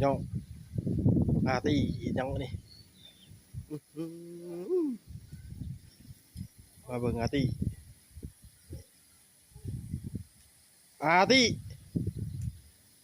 พี่น้องอาร์ตี้ยังนี่มาเบิ่งอาร์ตี้อาร์ตี้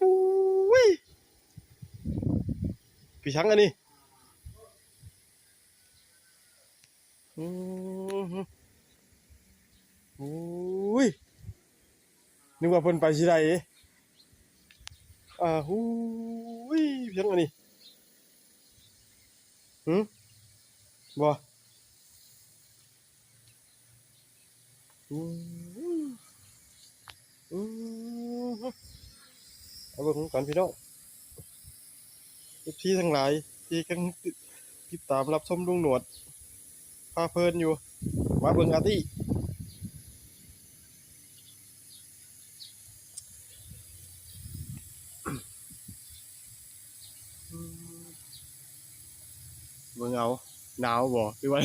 อุ้ยพี่ช้างอันนี้อุ้ยนึกว่าเพิ่นไปสิได้เด้ อ่าหูยพี่ช้างอันนี้หืมบ่อืออือเอาเบิ่งก่อนพี่น้องที่ทั้งหลาย ที่กันติดตามรับชมลุงหนวดพาเพลินอยู่ มาเบิ่งอาตี้ เบิ่งเอาหนาวบ่พี่ว่า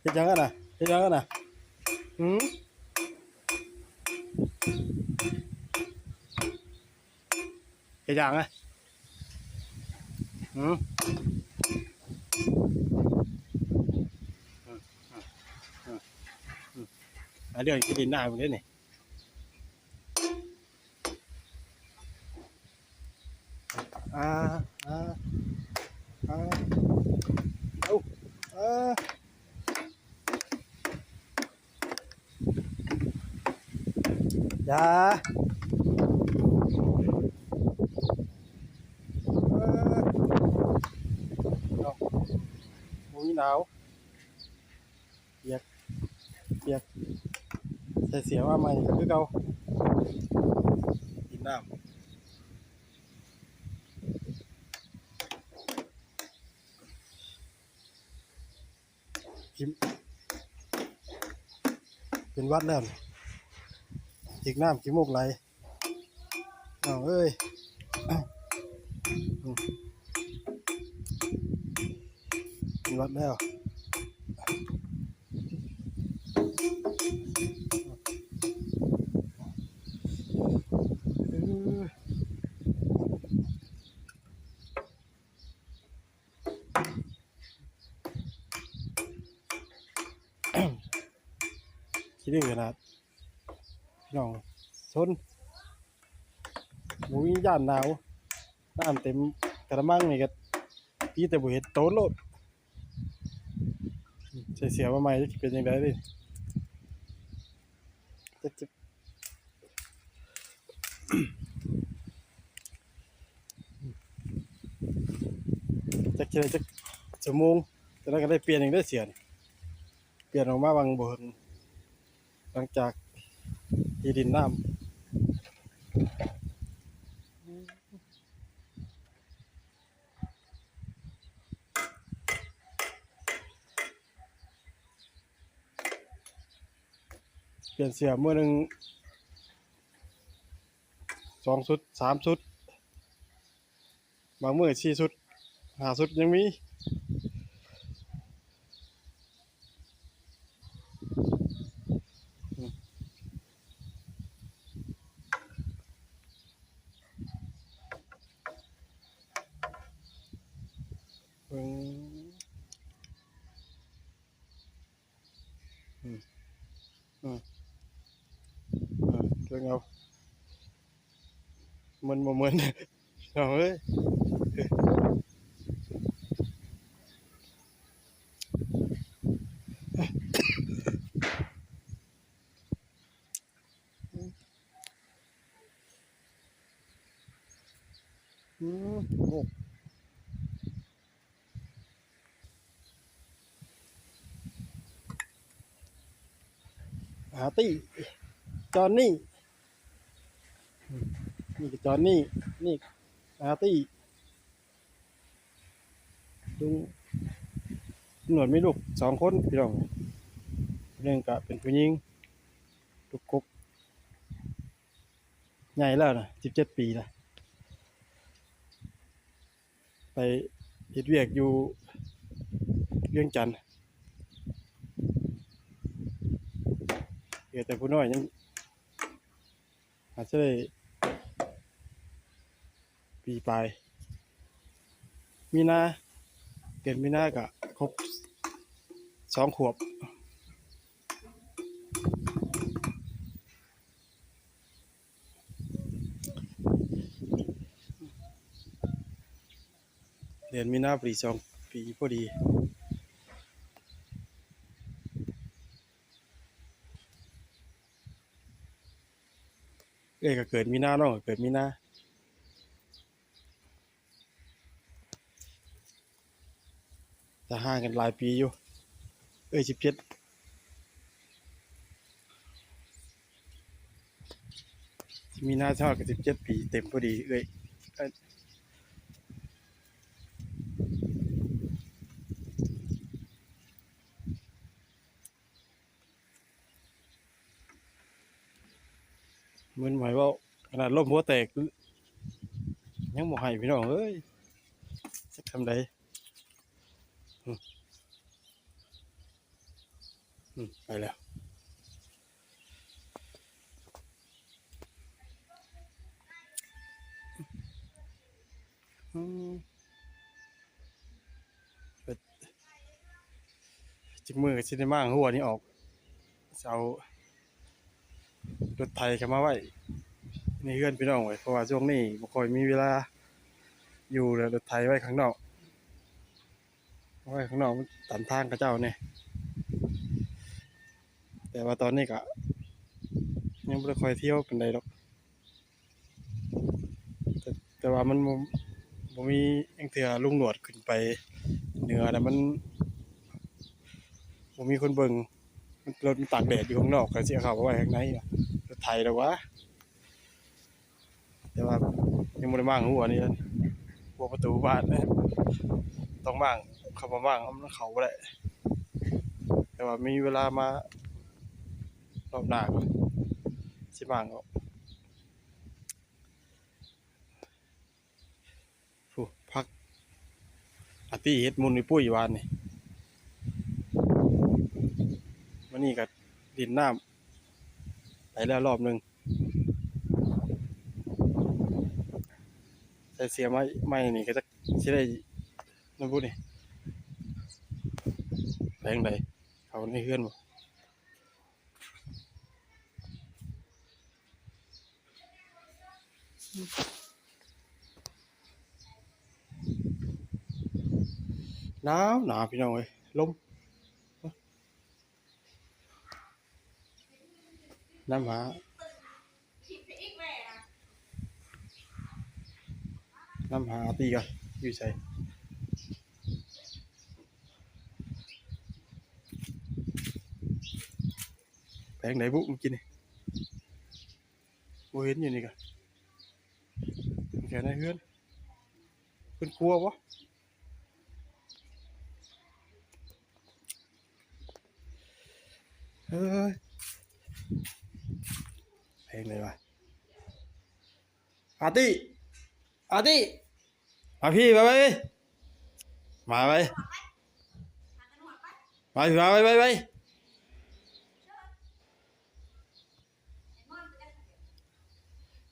เฮ็ดหยังกันนะเฮ็ดหยังกันนะหืมเฮ็ดหยังอะหืมอืมอืมอืมอืมอะ เดี๋ยวกินดินหน้ามึงเด้นี่อ่าอ่าอ่าเอาอ่าอย่าเอ้อเอาบ่มีหนาวเปียกเปียกใส่เสียว่าใหม่ก็คือเก่ากินน้ำกินเป็นหวัดแล้วนี่อีกน้ำกี่มุกไหลเอาเอ้ยอืมเป็นวัดแล้วเออ คิดถึงขนาดพี่น้องซนหมูย่านหนาวน้ำเต็มกระมังนี่ก็พี่แต่บ่เห็นโตโลดใส่เสียมาใหม่จะเป็นยังไงดิจะจะจะเจอจะชั่วโมงจะนั้นก็ได้เปลี่ยนอีกได้เสียนเปลี่ยนออกมาบางบ่เห็น หลังจากที่ดินน้ำเปลี่ยนเสียเมื่อหนึ่งสองชุดสามชุด บางเมื่อสี่ชุดห้าชุดยังมีเบิ่งอืมอืมอ่าเรื่องเอา มันบ่เหมือนเอาเอ้ยอืมโอ้าร์ตี้จอนนี่ นี่จอนนี่ นี่อาร์ตี้ลุงหนวดมีลูกสองคนพี่น้องเรื่องก็เป็นผู้หญิงลูกกบใหญ่แล้วนะสิบเจ็ดปีละไปเฮ็ดเวียกอยู่เวียงจันทน์เหลือแต่ผู้น้อยยังอาจจะได้ ปีปลายมีนาเดือนมีนาก็ครบสองขวบ เดือนมีนาปีสองปีพอดีเอ้ยก็เกิดมีนาเนาะก็เกิดมีนา แต่ห่างกันหลายปีอยู่ เอ้ยสิบเจ็ดมีนาเท่ากับสิบเจ็ดปีเต็มพอดี เอ้ยเอ้ยเหมือนหมายว่าขนาดล่มหัวแตกยังบ่ให้พี่น้องเอ้ยจะทำไดอืมอืม ไปแล้วจิกมือกับชินมางหัวนี่ออกจะเอารถไทยเข้ามาไว้ในเฮือนพี่น้องไว้เพราะว่าช่วงนี้บ่ค่อยมีเวลา อยู่แล้วรถไทยไว้ข้างนอกไว้ข้างนอกตันทางกับเจ้าเนี่ย แต่ว่าตอนนี้ก็ยังไม่ได้คอยเที่ยวเป็นใดหรอกแต่แต่ว่ามันบ่บ่มียังเถื่อลุงหนวดขึ้นไปเหนือนะมันบ่มีคนเบิ่งมันรถมันตากแดดอยู่ข้างนอกก็สิเอาเข้าไปไว้ข้างในน่ะรถไทยแล้ววะแต่ว่ายังบ่ได้มางหัวนี่นะหัวประตูบ้านนี่ต้องบ้างเข้ามาบ้างเอามันเขาบ่ได้แต่ว่ามีเวลามา รอบหน้าก็สิบ้างก็ฟูพักอาตีเฮ็ดมุนในปุ้ยวานนี่วันนี้ก็ดินน้ำไปแล้วรอบหนึงแต่เสียไม้ไม้นี่ก็จะสิได้นั่นพูดนี่แรงใดเขาในเฮือนบ่ หนาวหนาวพี่น้องเอ้ยลมน้ำหาน้ำหาตีกันอยู่ใส่แพงไหนบุมึงกินนี่บ่เห็นอยู่นี่กัน แค่ไหนเพื่อนเพื่อนกลัววะเฮ้ยแพลงเลยวะอาร์ตี้อาร์ตี้มาพี่ไปไปมาไปมาพี่มาไปไปไป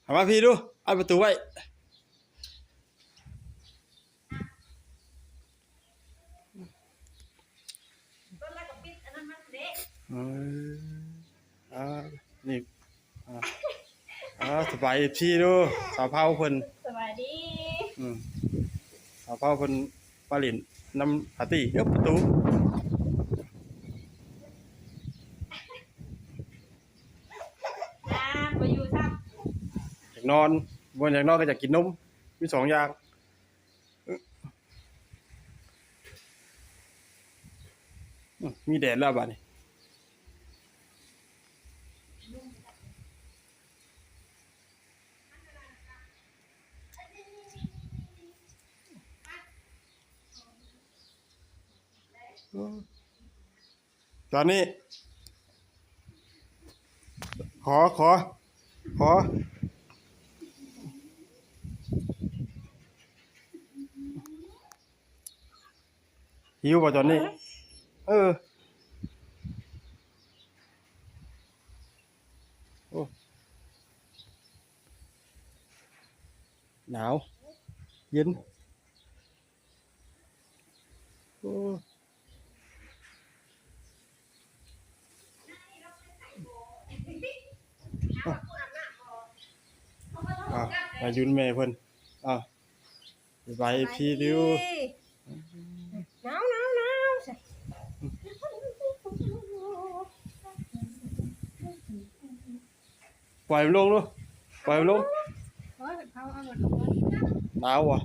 เอามาพี่ดูเอาประตูไว้ อออ่านี่อ่าอ่าสบายพี่ดูสาวเผาเพิ่นสวัสดีอืมเอาพ่อเพิ่นมาเลินนำปาร์ตี้เอ้าประตูอ่าไปอยู่ซ้อยากนอนบนอยากนอนก็อยากกินนมมีสองอย่างอืมมีแดดแล้วบ้านี้ต อนนี้ ขอขอ ขอ หิวป่ะตอนนี้ เออหนาว เย็นโอ้ อะมายุนแม่เพิ่นอะไปพี่ดิวหนาวหนาวหนาวใส่ปล่อยมันลงดูปล่อยมันลงเฮ้ยเขาเอาหมดหนาวว่ะ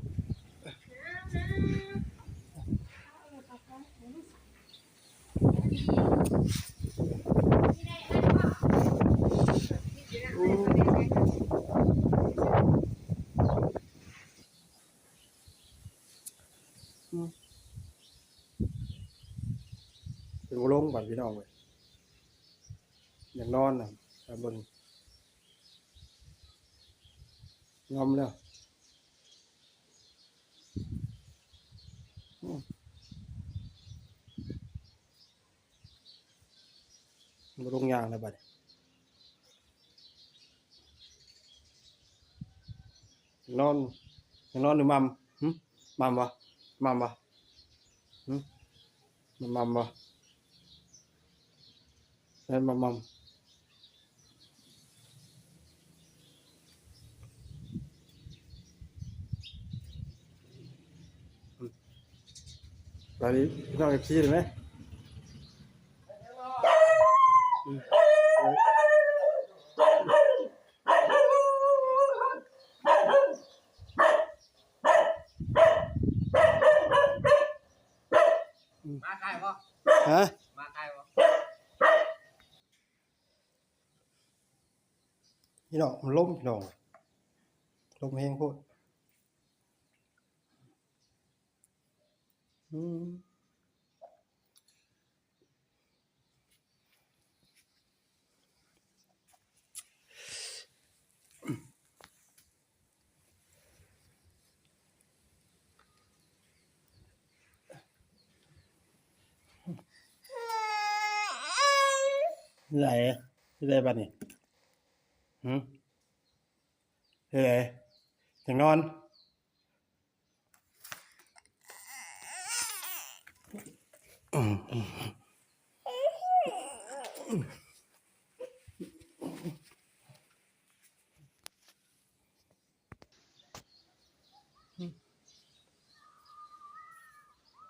เป็นบ่ลงก่อ น้องเลยอยากนอนนะแต่บนงอมแล้วมบ่ลงยางแล้วบัดนอนยากนอนหรือมัมมัมบ่มัมบ่หึมันมัมบ่แม่นมัมมัมตอนนี้พี่น้องเอฟซีเลยไหมอืม嗯มาใกล้ปะฮะมาใกล้ปะ พี่น้องมันล้มพี่น้องล้มแห้งโคตรอืมไหนที่ได้บ้านนี่ หืมที่ไหนถึงนอนอืมอืม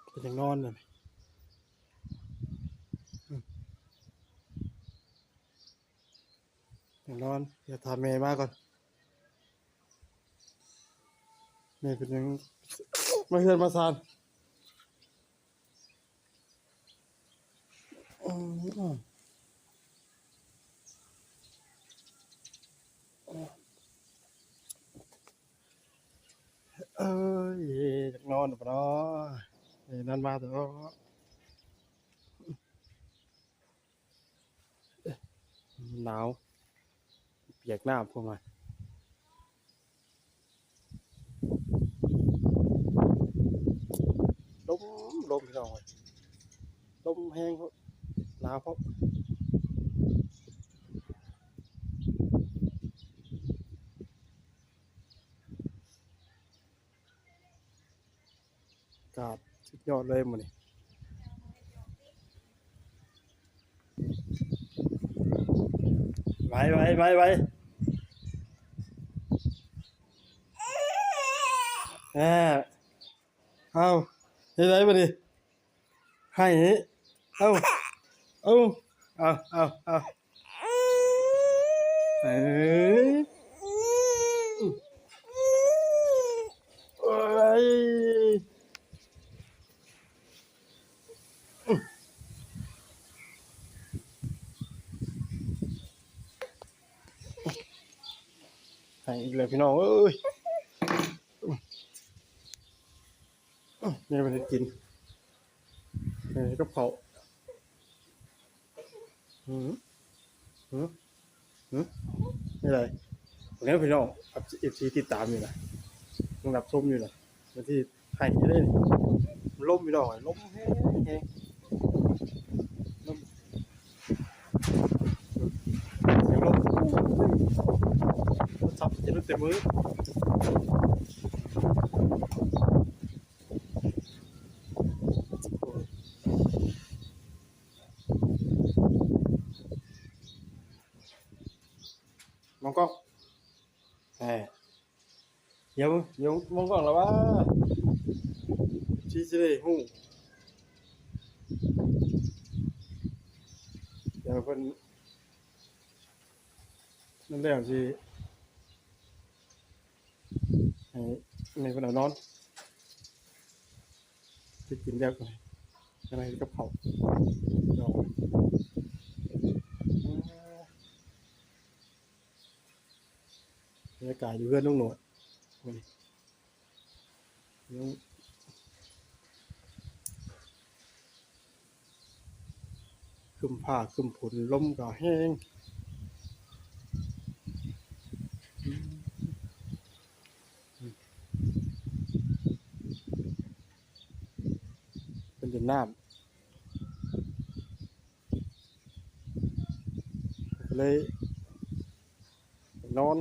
ไปถึงนอนเลยอืม นอนอย่าทำเมย์มากก่อนเมย์เป็นยังม่เชิญมาซานอืมอืมเอ้ยอยากนอนหรือเปล่าเอ้ยนั่นมาแต่ว่าหนาว เปียกหน้าพวกมันลมลมพี่น้องเลยลมแห้งเพราะหนาวเพราะอากาศสุดยอดเลยหมันนี่ ไว้ไว้ไว้ไว้แหมเอาเฮ็ดไรมาดิ ให้อีกเลยพี่น้องเอ้ยนี่มันจะกินนี่ก็เผาหืมหืมหืมนี่อะไรตรงนี้พี่น้องเอฟซีติดตามอยู่นะต้องรับชมอยู่นะบาที่ให้ได้นี่มันล่มพี่น้องอะล่มแห้งแห้ง โท รศัพท์จะรู้เต็มมือโอ้ยมองกล้องแหมเดี๋ยวเดี๋ยวมองกล้องแล้วว่าชี้จะได้หูเดี๋ยวเพิ่นนั่นแล้วสิ ในเพิ่นเอานอนสิกินแล้วก่อนอะไรกับเขาดี๋ยวบรรยากาศอยู่เพื่อนลุงหนวดมื้อนี้ลุงคึมผ้าคึมผลล้มก็แห้ง นดินน้ำก็เลยนอน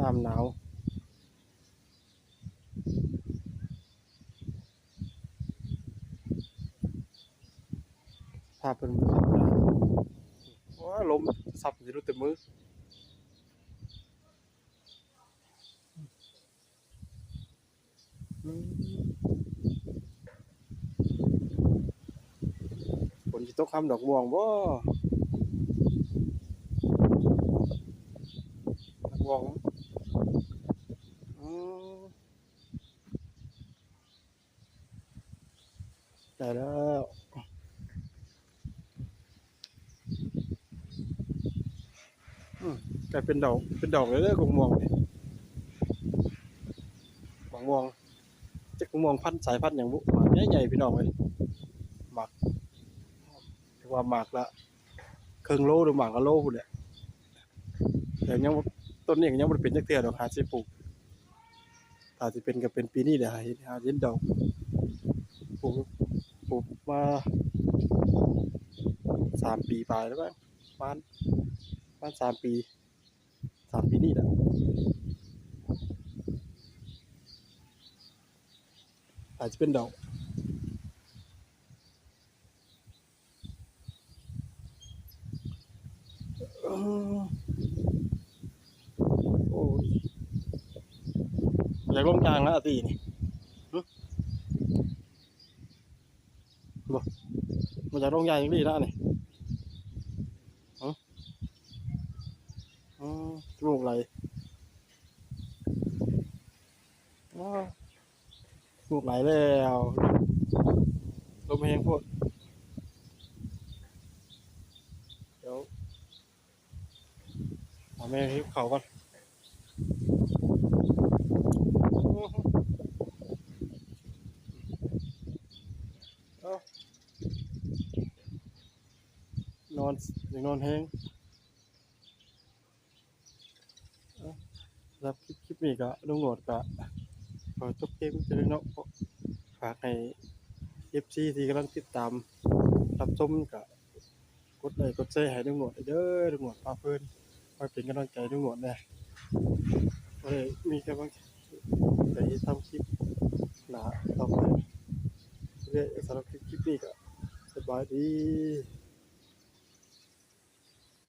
น้ำหนาวภาเป็นว้าลมสับจะรู้เต็มมืออืมฝ นจะตกคำดอกม่วงบ่ดอกม่วงอืมได้แล้วอืมกลายเป็นดอก เป็นดอกเลยเด้อกงม่วงนี่บางม่วงจะกงม่วงพันสายพันอย่างบุหมากใหญ่ๆพี่น้องเลย ว่าหมากละครึ่งโลหรือหมากละโลพุ่นแหละแต่ยังต้นนี้ยังบ่ได้เป็นจักเทื่อดอกหาสิปลูกอาจจะเป็นก็เป็นปีนี้แหละหาเห็นหาเห็นดอกปลูกปลูกมาสามปีปลายแล้วบ้างประมาณประมาณสามปีสามปีนี่แหละอาจจะเป็นดอกอืม โอ้ยอยากลงกลางแล้วตีนี่บ่มันอยากลงยางอย่างนี้แล้วนี่ฮะอืมจมูกไหลอ้าวจมูกไหลแล้วลมแหงพดเดี๋ยว เอาแม่ให้เขาก่อนเอ้านอนยังนอนแห้งรับคลิปคลิปนี้ก็ลุงโหนดก็ขอจบเกมจะได้เนาะฝากให้ FC ที่กำลังติดตามรับชมก็กดไลค์กดแชร์ให้ลุงโหนดเด้อลุงโหนดพาเพิ่อน มาเป็นกำลังใจลุงหมดนะก็เลยมีกำลังใจทำคลิปหนาต่อไปเรื่อยสำหรับคลิปนี้ก็สบายดี